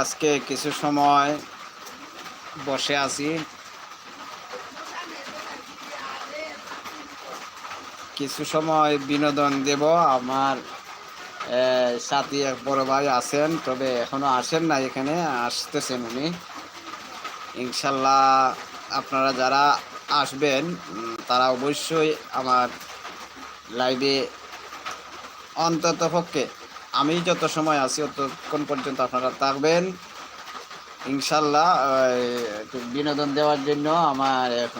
আজকে কিছু সময় বসে আছি। কিছু সময় বিনোদন দেব। আমার সাথী এক বড় ভাই আছেন, তবে এখনও আসেন না এখানে, আসতেছেন উনি। ইনশাল্লাহ আপনারা যারা আসবেন তারা অবশ্যই আমার লাইভে অন্তত পক্ষে আমি যত সময় আছি ততক্ষণ পর্যন্ত আপনারা থাকবেন। ইনশাল্লাহ একটু বিনোদন দেওয়ার জন্য আমার এক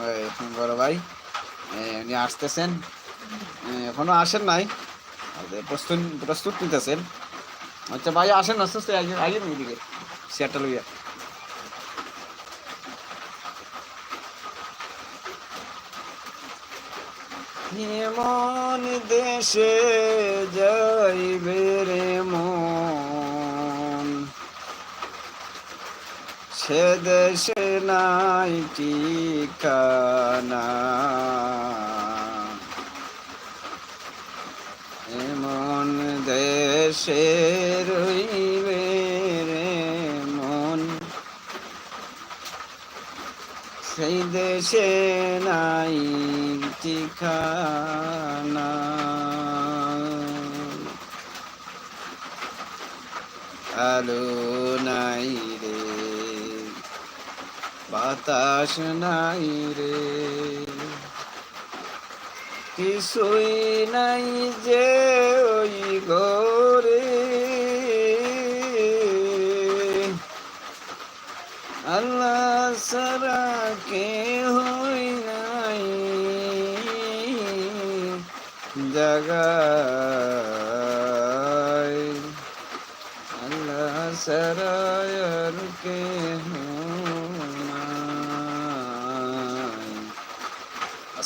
বড় ভাই উনি আসতেছেন। এখনও এখনও আসেন নাই। প্রস্তুত প্রস্তুত নিতেছেন। আচ্ছা ভাই, আসেন আস্তে আস্তে আগে আগে এদিকে, সিয়ারটা লইয়া। এমন দেশে যাইবে রে মন। সে দেশে নাই ঠিকানা। এমন দেশে রইবে সেই দেশে নাই ঠিকানা। আলো নাই রে বাতাস নাই রে। কিছুই নাই যে ওই গরে আল্লাহ সারা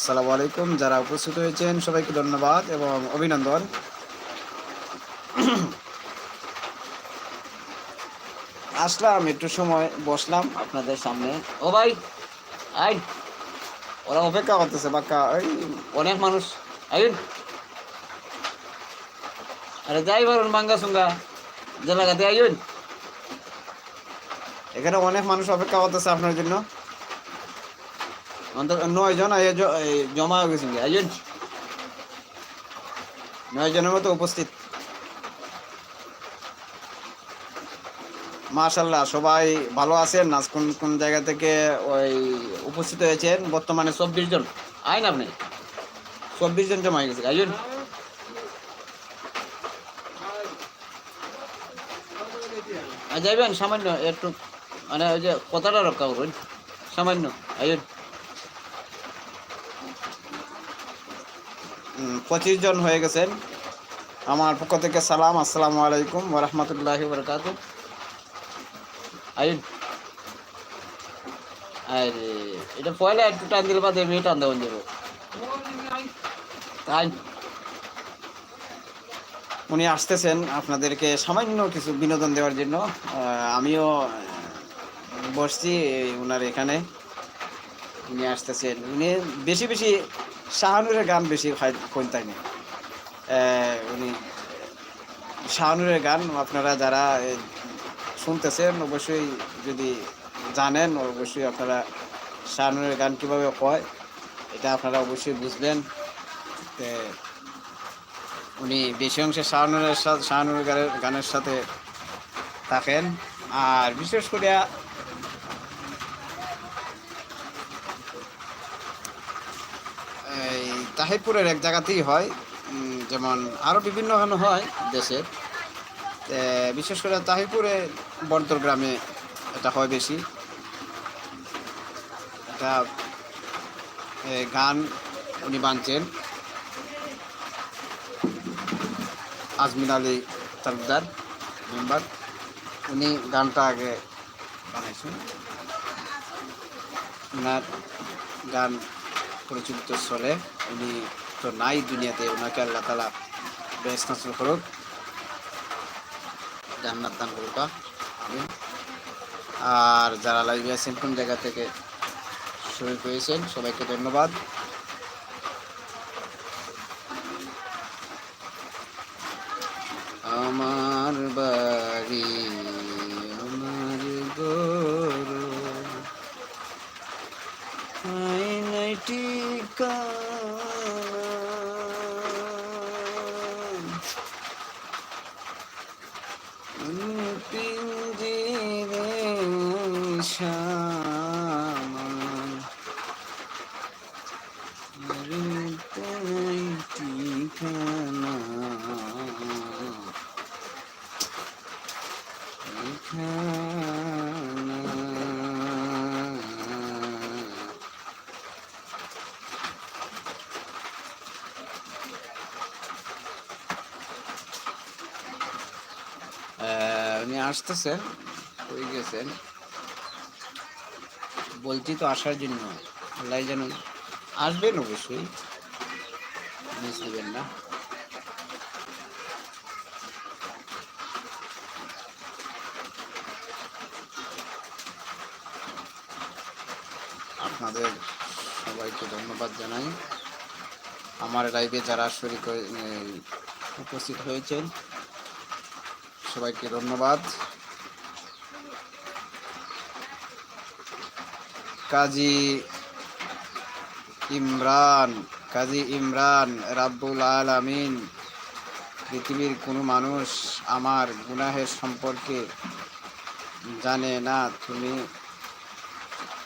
আসসালামু আলাইকুম। যারা উপস্থিত হয়েছেন সবাইকে ধন্যবাদ এবং অভিনন্দন। আসলাম একটু সময় বসলাম আপনাদের সামনে। ও ভাই আই ওরা অপেক্ষা করতেছে বাক্কা। ওই অনেক মানুষ। আইন। আরে যাই পারুন বাঙ্গা সুঙ্গা। জেলাগাতে আইন। এখানে অনেক মানুষ অপেক্ষা করতেছে আপনার জন্য। নয় জন জমা হয়ে গেছে আইন নয় জনের মতো উপস্থিত। মাশাল্লাহ সবাই ভালো আছেন? না কোন কোন জায়গা থেকে ওই উপস্থিত হয়েছেন? বর্তমানে চব্বিশ জন। আইন আপনি। চব্বিশ জন জমা হয়ে গেছে। আর যাইবেন, সামান্য একটু মানে ওই যে কথাটা রক্ষা করুন সামান্য। আইন পঁচিশ জন হয়ে গেছেন। আমার পক্ষ থেকে সালাম, আসসালামু আলাইকুম ওরহমতুল্লাহ বরকাত আরে, এটা পয়লা একটু টান দিলে বাদে আমি টান যাব। তাই উনি আসতেছেন আপনাদেরকে সামান্য কিছু বিনোদন দেওয়ার জন্য। আমিও বসছি উনার এখানে। উনি আসতেছেন। উনি বেশি বেশি শাহানুরের গান বেশি কইতাই না উনি, শাহানুরের গান আপনারা যারা শুনতেছেন, অবশ্যই যদি জানেন, অবশ্যই আপনারা শাহানুরের গান কীভাবে কয় এটা আপনারা অবশ্যই বুঝবেন। উনি বেশি অংশে শাহানুরের সাথে শাহানুরের গানের গানের সাথে থাকেন। আর বিশেষ করে এই তাহিরপুরের এক জায়গাতেই হয় যেমন আরও বিভিন্ন হয় দেশের। বিশেষ করে তাহিরপুরে বর্দর গ্রামে এটা হয় বেশি। এটা গান উনি বানছেন। আজমিন আলী তালুকদার মেম্বার, উনি গানটা আগে বানাইছেন। ওনার গান পরিচালিত চলে উনি তো নাই দুনিয়াতে, ওনাকে আল্লাহ তালা বেশ নাচল করুক। জান্নাত দান করুক আর যারা লাইভে আছেন, কোন জায়গা থেকে শুরু করেছেন সবাইকে ধন্যবাদ। আমার বাড়ি, আমার গরু টিকা উনি আসতেছেন, হয়ে গেছেন বলছি তো আসার জন্য, আল্লাহ যেন আসবেন অবশ্যই। মিস দেবেন না। আপনাদের সবাইকে ধন্যবাদ জানাই। আমার লাইভে যারা শরীর উপস্থিত হয়েছেন সবাইকে ধন্যবাদ। কাজী ইমরান কাজী ইমরান, রাব্বুল আলামিন, পৃথিবীর কোনো মানুষ আমার গুনাহের সম্পর্কে জানে না, তুমি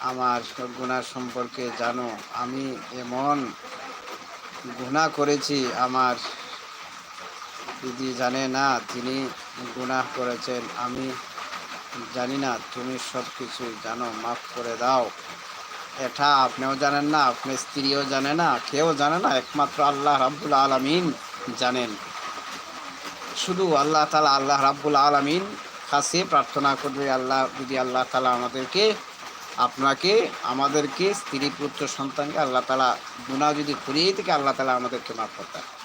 আমার গুনাহ সম্পর্কে জানো। আমি এমন গুনাহ করেছি, আমার দিদি জানে না তিনি গুনাহ করেছেন? আমি জানি না, তুমি সব কিছুই জানো, মাফ করে দাও। এটা আপনিও জানেন না, আপনার স্ত্রীও জানে না, কেউ জানে না, একমাত্র আল্লাহ রাব্বুল আলামিন জানেন। শুধু আল্লাহ তালা আল্লাহ রাব্বুল আলামিন কাছে প্রার্থনা করবে, আল্লাহ, যদি আল্লাহ তালা আমাদেরকে, আপনাকে, আমাদেরকে স্ত্রী পুত্র সন্তানকে আল্লাহ তালা গুণা যদি করিয়ে থেকে আল্লাহ তালা আমাদেরকে মাফ করতে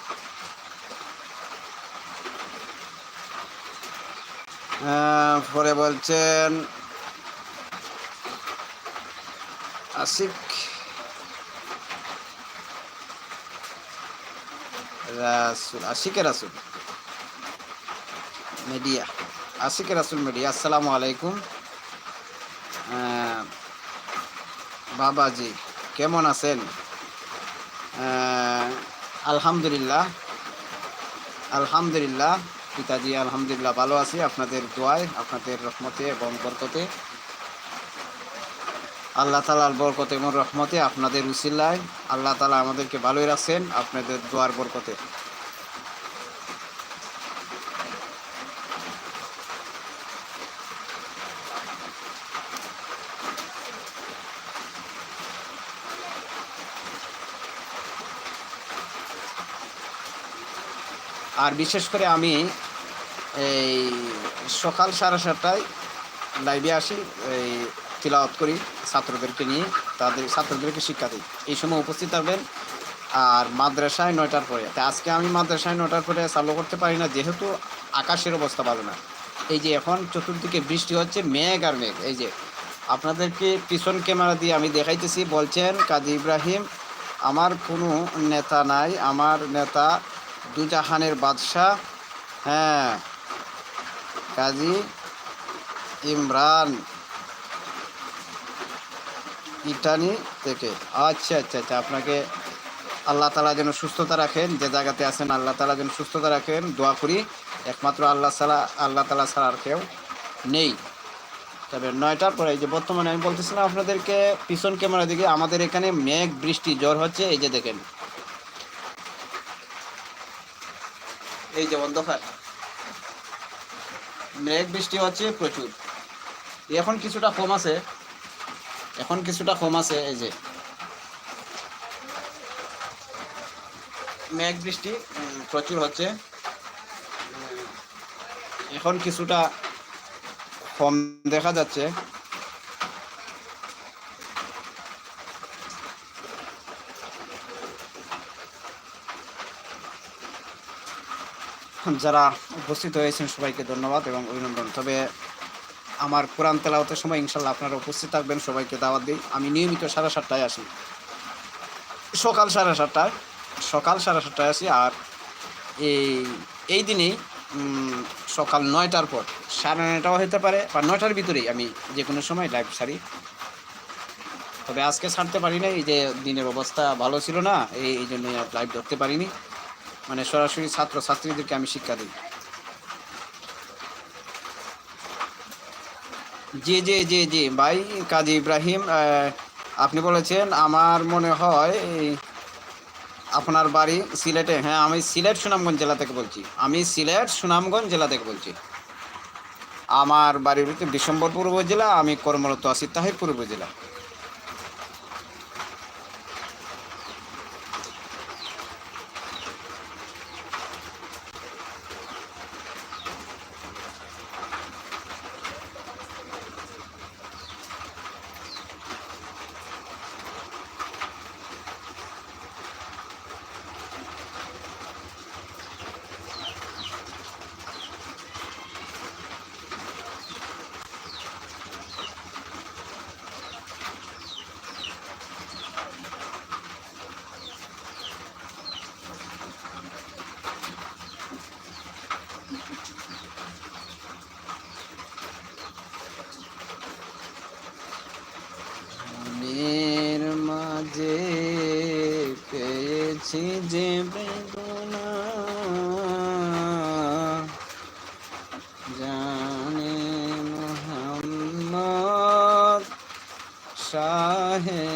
পরে বলছেন, আশিক রাসুল আশিকে রাসুল মিডিয়া আশিকে রাসুল মিডিয়া আসসালামু আলাইকুম। বাবাজি, কেমন আছেন? আলহামদুলিল্লাহ আলহামদুলিল্লাহ। পিতাজি, আলহামদুলিল্লাহ ভালো আছি। আপনাদের দোয়ায়, আপনাদের রহমতে এবং বরকতে। আল্লাহ তালার বরকতে এবং রহমতে আপনাদের উসিল্লায় আল্লাহ তালা আমাদেরকে ভালোই রাখছেন আপনাদের দোয়ার বরকতে। আর বিশেষ করে আমি এই সকাল সাড়ে সাতটায় লাইভে আসি, এই তিলাওয়াত করি ছাত্রদেরকে নিয়ে, তাদের ছাত্রদেরকে শিক্ষা দিই। এই সময় উপস্থিত থাকবেন আর মাদ্রাসায় নয়টার পরে। তা আজকে আমি মাদ্রাসায় নয়টার পরে চালু করতে পারি না, যেহেতু আকাশের অবস্থা ভালো না। এই যে এখন চতুর্দিকে বৃষ্টি হচ্ছে, মেঘ আর মেঘ। এই যে আপনাদেরকে পিছন ক্যামেরা দিয়ে আমি দেখাইতেছি, বলছেন কাজী ইব্রাহিম, আমার কোনো নেতা নাই, আমার নেতা দুজাহানের বাদশাহ। হ্যাঁ। কাজী ইমরান ইটানি থেকে। আচ্ছা আচ্ছা আচ্ছা আপনাকে আল্লাহ তালা যেন সুস্থতা রাখেন, যে জায়গাতে আছেন আল্লাহ তালা যেন সুস্থতা রাখেন। দোয়া করি, একমাত্র আল্লাহ সালা আল্লাহ তালা ছাড়া আর কেউ নেই। তবে নয়টার পরে, এই যে বর্তমানে আমি বলতেছিলাম আপনাদেরকে, পিছন ক্যামেরা দিকে, আমাদের এখানে মেঘ, বৃষ্টি, জ্বর হচ্ছে, এই যে দেখেন। এই যে অন্ধকার। মেঘ বৃষ্টি হচ্ছে প্রচুর। এখন কিছুটা কম আছে। এখন কিছুটা কম আছে, এই যে। মেঘ বৃষ্টি প্রচুর হচ্ছে। এখন কিছুটা কম দেখা যাচ্ছে। যারা উপস্থিত হয়েছেন সবাইকে ধন্যবাদ এবং অভিনন্দন। তবে আমার কোরআন তেলাওয়াতের সময় ইনশাল্লাহ আপনারা উপস্থিত থাকবেন, সবাইকে দাওয়াত দিই। আমি নিয়মিত সাড়ে সাতটায় আসি। সকাল সাড়ে সাতটায়, সকাল সাড়ে সাতটায় আসি আর এই এই দিনেই সকাল নয়টার পর, সাড়ে নয়টাও হতে পারে বা নয়টার ভিতরেই আমি যে কোনো সময় লাইভ সারি তবে আজকে ছাড়তে পারি না এই যে দিনের অবস্থা ভালো ছিল না, এই এই জন্য লাইভ ধরতে পারিনি। মানে সরাসরি ছাত্র, ছাত্রীদেরকে আমি শিক্ষা দিই। জি জি জি জি, ভাই, কাজী ইব্রাহিম আপনি বলেছেন, আমার মনে হয় আপনার বাড়ি সিলেটে হ্যাঁ আমি সিলেট সুনামগঞ্জ জেলা থেকে বলছি। আমি সিলেট সুনামগঞ্জ জেলা থেকে বলছি। আমার বাড়ির হচ্ছে বিশম্বরপুর উপজেলা, আমি কর্মরত আছি তাহিরপুর উপজেলা। है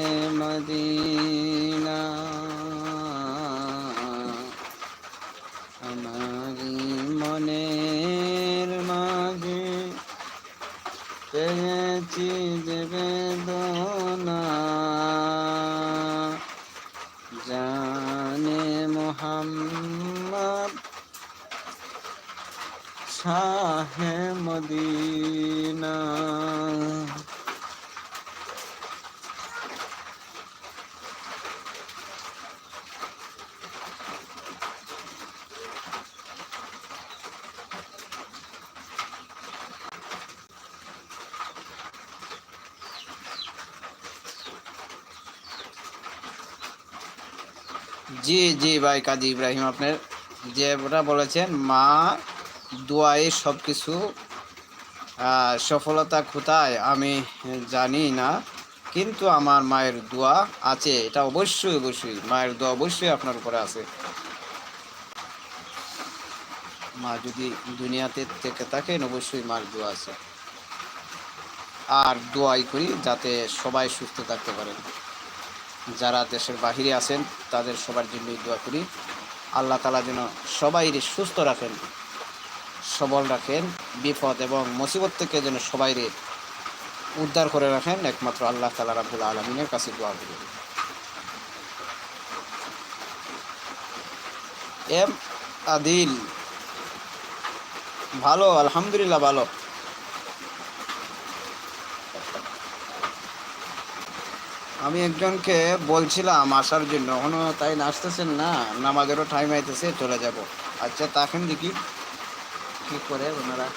জি জি ভাই, কাজী ইব্রাহিম আপনার। যে ওটা বলেছেন, মা দোয়ায় সব কিছু সফলতা কোথায় আমি জানি না, কিন্তু আমার মায়ের দোয়া আছে, এটা অবশ্যই অবশ্যই, মায়ের দোয়া অবশ্যই আপনার উপরে আছে। মা যদি দুনিয়াতে থেকে থাকেন, অবশ্যই মার দোয়া আছে। আর দোয়াই করি যাতে সবাই সুস্থ থাকতে পারেন। যারা দেশের বাহিরে আছেন, তাদের সবার জন্যই দোয়া করি। আল্লাহ তালা যেন সবাই সুস্থ রাখেন, সবল রাখেন, বিপদ এবং মুসিবত থেকে যেন সবাই উদ্ধার করে রাখেন। একমাত্র আল্লাহ তালা রাবুল আলমিনের কাছে দোয়া করি। এম আদিল, ভালো, আলহামদুলিল্লাহ, ভালো। আমি একজনকে বলছিলাম আসার জন্য এখনও তাই আসতেছেন না, নামাজেরও টাইম আইতেছে, চলে যাব। আচ্ছা তাকেন দেখি। কী করে ওনারা?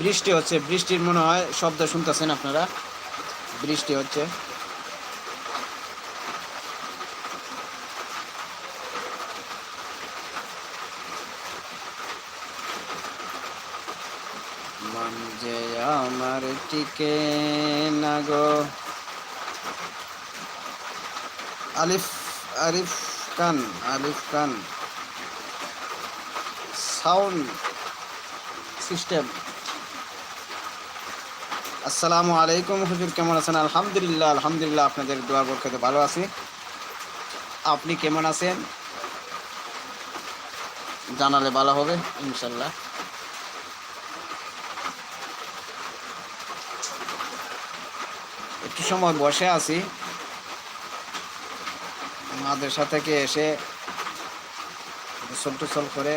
বৃষ্টি হচ্ছে, বৃষ্টির মনে হয় শব্দ শুনতেছেন আপনারা। বৃষ্টি হচ্ছে। মন যে আমার টিকে না আলিফ আরিফ খান আলিফ খান সাউন্ড সিস্টেম। আসসালামু আলাইকুম, হুজুর কেমন আছেন? আলহামদুলিল্লাহ আলহামদুলিল্লাহ, আপনাদের দোয়ার বরকতে ভালো আছি। আপনি কেমন আছেন? জানালে ভালো হবে ইনশাল্লাহ একটু সময় বসে আছি। মাদ্রাসা থেকে এসে গোসল টোসল করে,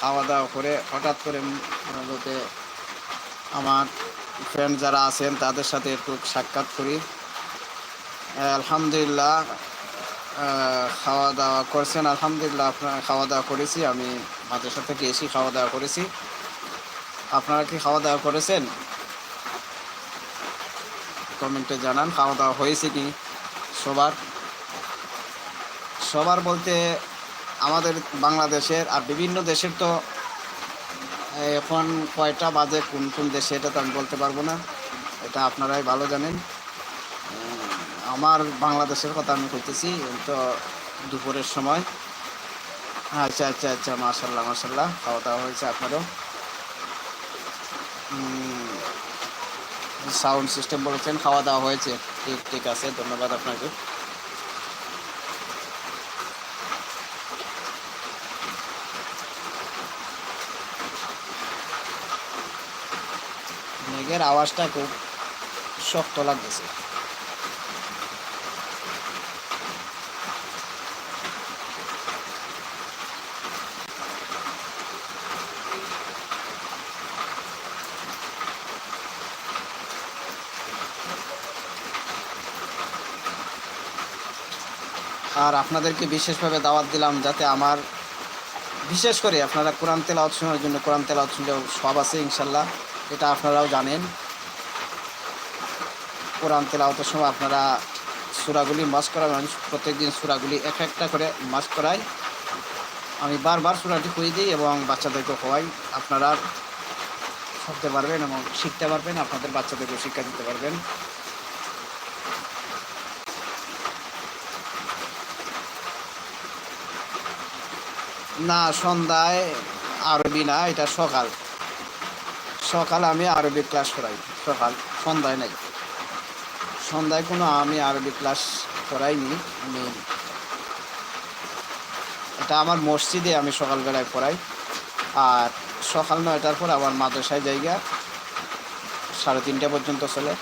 খাওয়া দাওয়া করে, হঠাৎ করে আমার ফ্রেন্ড যারা আছেন, তাদের সাথে একটু সাক্ষাৎ করি। আলহামদুলিল্লাহ খাওয়া দাওয়া করছেন। আলহামদুলিল্লাহ, আপনার খাওয়া দাওয়া করেছি। আমি মাদ্রাসা থেকে এসে খাওয়া দাওয়া করেছি। আপনারা কি খাওয়া দাওয়া করেছেন? কমেন্টে জানান খাওয়া দাওয়া হয়েছে কি সবার? সবার বলতে আমাদের বাংলাদেশের আর বিভিন্ন দেশের তো এখন কয়টা বাজে, কোন কোন দেশে এটা তো আমি বলতে পারব না। এটা আপনারাই ভালো জানেন। আমার বাংলাদেশের কথা আমি কইতেছি তো দুপুরের সময়। আচ্ছা আচ্ছা আচ্ছা মাশাল্লাহ মাশাল্লাহ খাওয়া দাওয়া হয়েছে আপনারও। সাউন্ড সিস্টেম বলেছেন খাওয়া দাওয়া হয়েছে। ঠিক ঠিক আছে, ধন্যবাদ আপনাকে। মেঘের আওয়াজটা খুব শক্ত লাগতেছে। আর আপনাদেরকে বিশেষভাবে দাওয়াত দিলাম যাতে আমার, বিশেষ করে আপনারা কোরআন তেলাওয়াত শোনার জন্য কোরআন তেলাওয়াত শুনলেও সব আছে ইনশাল্লাহ। এটা আপনারাও জানেন। কোরআন তেলাওয়াতের সময় আপনারা সুরাগুলি মাস করাবেন। প্রত্যেকদিন সুরাগুলি এক একটা করে মাস করাই। আমি বারবার সুরাটি খুঁজে দিই এবং বাচ্চাদেরকে খোয়াই আপনারা শিখতে পারবেন এবং শিখতে পারবেন, আপনাদের বাচ্চাদেরকে শিক্ষা দিতে পারবেন। না, সন্ধ্যায় আরবি না, এটা সকাল। সকাল আমি আরবি ক্লাস করাই, সকাল, সন্ধ্যায় নাই। সন্ধ্যায় কোনো আমি আরবি ক্লাস করাইনি, আমি এটা আমার মসজিদে আমি সকালবেলায় পড়াই, আর সকাল নয়টার পর আমার মাদ্রাসায় জায়গা সাড়ে তিনটা পর্যন্ত চলে।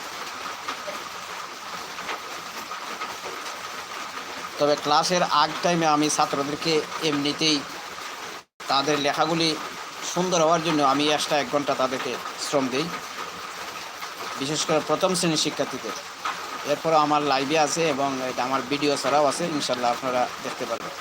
তবে ক্লাসের আগ টাইমে আমি ছাত্রদেরকে এমনিতেই তাদের লেখাগুলি সুন্দর হওয়ার জন্য আমি এক্সট্রা এক ঘণ্টা তাদেরকে শ্রম দিই। বিশেষ করে প্রথম শ্রেণির শিক্ষার্থীদের। এরপর আমার লাইভে আছে এবং আমার ভিডিও ছাড়াও আছে ইনশাল্লাহ আপনারা দেখতে পারবেন।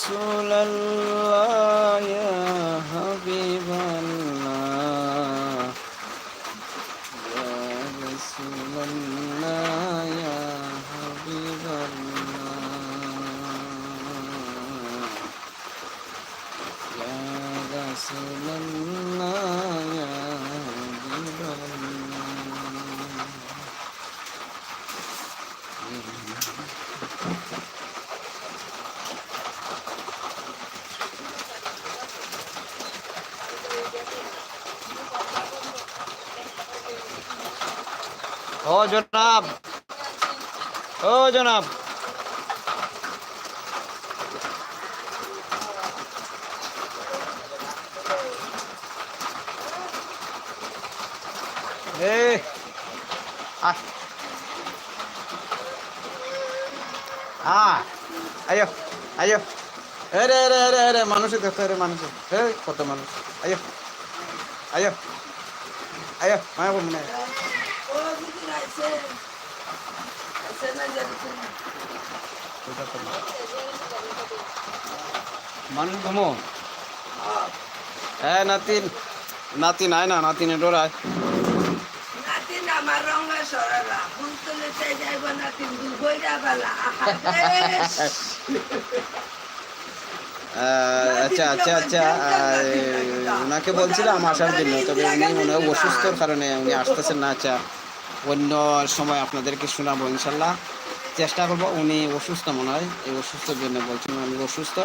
so ও জনাব। ও জনাব। এ আ আ আয়ো আয়ো। আরে আরে আরে আরে, মানুষ দেখো, আরে, মানুষ। এ কত মানুষ। আয়ো আয়ো আয়ো, মায়া মনে হয় মানুষ ঘুমো? হ্যাঁ নাতিন। নাতিন আয় না নাতিনে ডোরায় নাতিন আমার রঙা সরলা। ফুল তুলে চাই যাইব নাতিন দু বইরা আচ্ছা আচ্ছা আচ্ছা ওনাকে বলছিলাম আসার জন্য তবে উনি মনে হয় অসুস্থর কারণে উনি আসতেছেন না আচ্ছা। অন্য সময় আপনাদেরকে শোনাবো, ইনশাল্লাহ। চেষ্টা করব, উনি অসুস্থ মনে হয়, এই অসুস্থর জন্য বলছেন উনি অসুস্থ।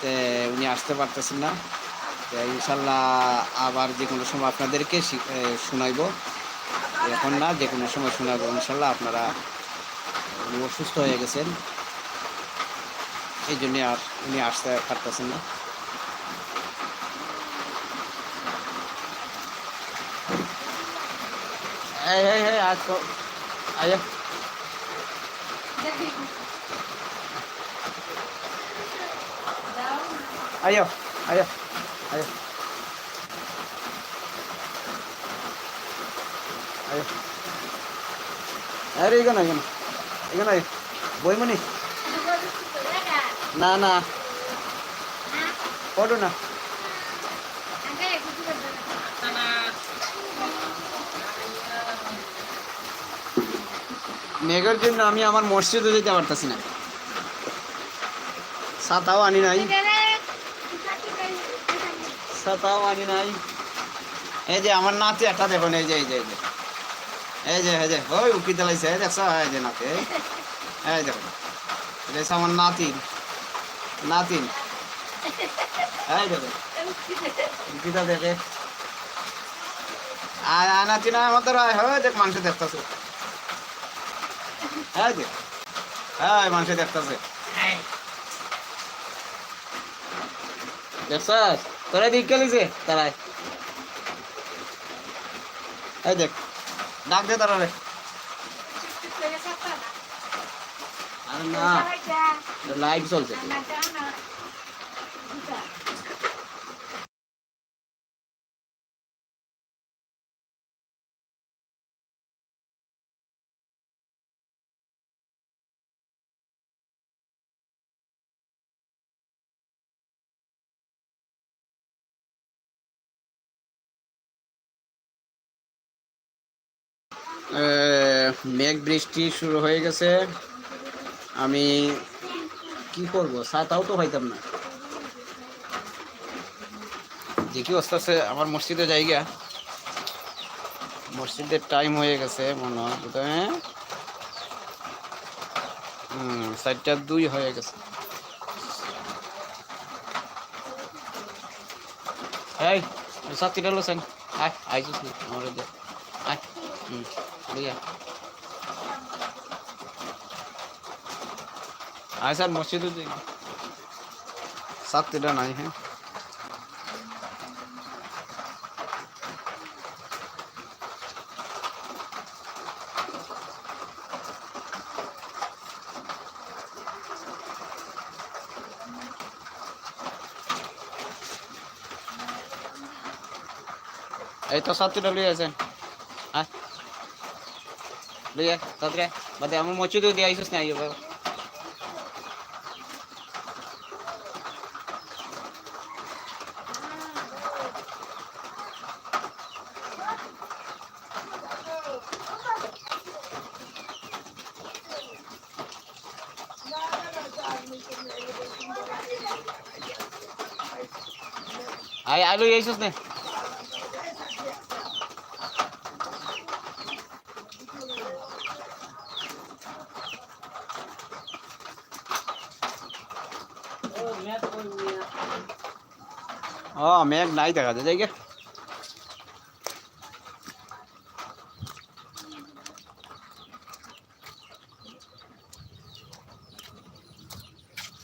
তে উনি আসতে পারতেছেন না। ইনশাল্লাহ আবার যে কোনো সময় আপনাদেরকে শোনাইবো। এখন না, যে কোনো সময় শোনাবো, ইনশাল্লাহ আপনারা উনি অসুস্থ হয়ে গেছেন। এই জন্যে আর উনি আসতে পারতেছেন না। এই এই এই আজ তো আয় আয়ো আয়ো আয়ো আয়ো আরে এখানে এখানে এখানে আয়। বইমনি না না পড়ো মেঘের জন্য আমি আমার মসজিদে যেতে পারতাছি না। ছাতাও আনি নাই। ছাতাও আনি নাই। এই যে আমার নাতি একটা দেখুন, এই যে এই যে এই যে। এই যে এই যে, ওই উকি দিলাইছে এই দেখছ? এই যে নাতি। এই দেখুন হচ্ছে আমার নাতিন নাতিন এই দেখুন উকিটা দেখে। আর আর নাতিন আমাদের হয় দেখ মানুষ দেখতেছে। এই দেখ হ্যাঁ মানুষ দেখতেছে। দেখছস? তোরা দিক গেলিছে তারাই এই দেখ ডাক দে তারা রে আরে না লাইভ চলছে আহ, মেঘ বৃষ্টি শুরু হয়ে গেছে আমি কি করব ছাতাও তো পাইতাম না দেখি আস্তে আস্তে আমার মসজিদে যাই জায়গা মসজিদের টাইম হয়ে গেছে মনে হয় হ্যাঁ? হুম চারটা দুই হয়ে গেছে এই সাতটিটা লোসেন আয় না আমার আয় হুম আয় স্যার মসজিদে যাই সাতটিটা নাই হ্যাঁ এই তো সাতটিটা লই আছেন আয় লই আয় তাড়াতাড়ি আয়। বাদে আমার মসজিদে দিয়ে আইসিস না আইও বাবা আয় আয় লই আইসিস না ও মেঘ নাই দেখা যায় জায়গা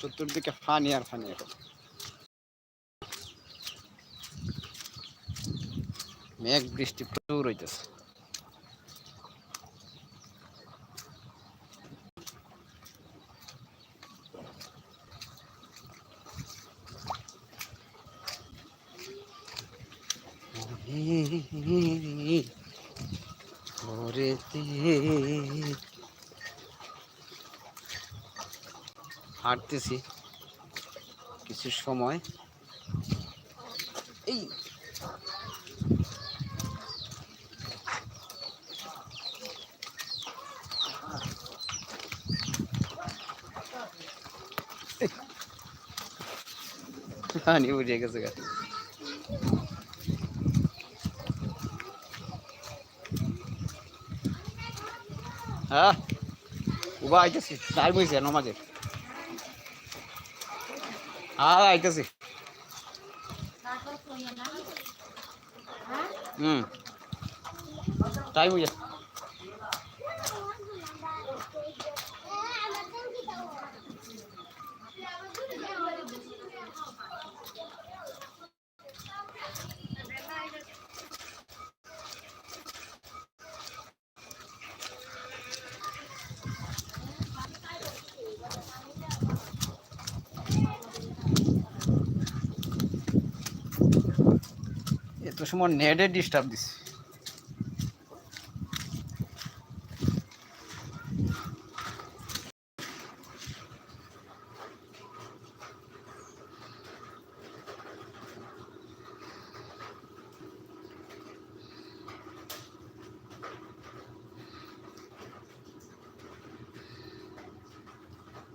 চতুর্দিকে ফানি আর ফানি এখন মেঘ বৃষ্টি প্রচুর হইতেছে। হাঁটতেছি কিছু সময়। এই পানি উঠে গেছে হ্যাঁ উবা আইতেছি টাইম হয়েছে নমাজে। হ্যাঁ আইতেছি। হুম। টাইম হয়ে সময় নেটে ডিস্টার্ব দিচ্ছে